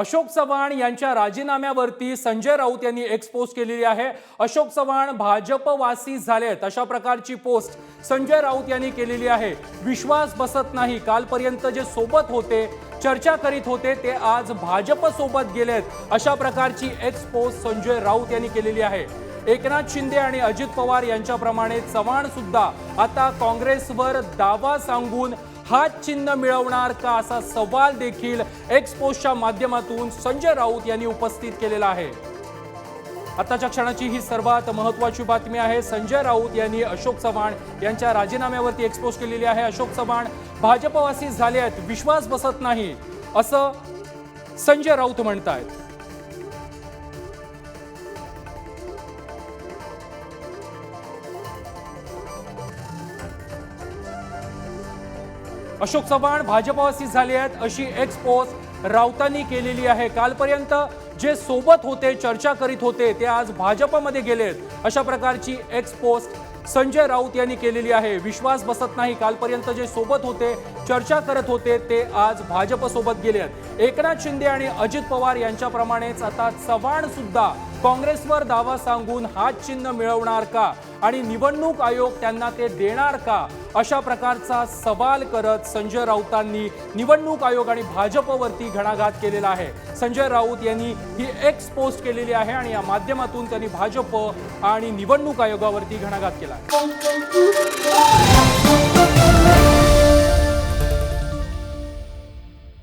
अशोक चव्हाण यांच्या राजीनाम्यावरती संजय राऊत यांनी एक्सपोज केलेली आहे. अशोक चव्हाण भाजपवासी झालेत अशा प्रकारची पोस्ट संजय राऊत यांनी केलेली आहे. विश्वास बसत नाही. कालपर्यंत जे सोबत होते चर्चा करीत होते ते आज भाजप सोबत गेलेत अशा प्रकारची एक्सपोज संजय राऊत यांनी केलेली आहे. एकनाथ शिंदे आणि अजित पवार यांच्याप्रमाणे चव्हाण सुद्धा आता काँग्रेसवर दावा सांगून हा चिन्ह मिळवणार का असा सवाल देखील एक्सपोजच्या माध्यमातून संजय राऊत यांनी उपस्थित केलेला आहे. आताच्या क्षणाची ही सर्वात महत्वाची बातमी आहे. संजय राऊत यांनी अशोक चव्हाण यांच्या राजीनाम्यावरती एक्सपोज केलेली आहे. अशोक चव्हाण भाजपवासी झाले आहेत विश्वास बसत नाही असं संजय राऊत म्हणतायत. अशोक चव्हाण भाजपवासी झाले आहेत. अशी एक्सपोज राऊतांनी केलेली आहे. कालपर्यंत जे सोबत होते चर्चा करीत होते ते आज भाजपमध्ये गेलेत अशा प्रकारची एक्सपोज संजय राऊत यांनी केलेली आहे. विश्वास बसत नाही. कालपर्यंत जे सोबत होते चर्चा करत होते ते आज भाजपसोबत गेले आहेत. एकनाथ शिंदे आणि अजित पवार यांच्याप्रमाणेच आता चव्हाण सुद्धा काँग्रेसवर दावा सांगून हात चिन्ह मिळवणार का? आणि निवडणूक आयोग त्यांना ते देणार का? अशा प्रकारचा सवाल करत संजय राऊतांनी निवडणूक आयोग आणि भाजपवरती घणाघात केलेला आहे. संजय राऊत यांनी ही एक्स पोस्ट केलेली आहे आणि या माध्यमातून त्यांनी भाजप आणि निवडणूक आयोगावरती घणाघात केला आहे.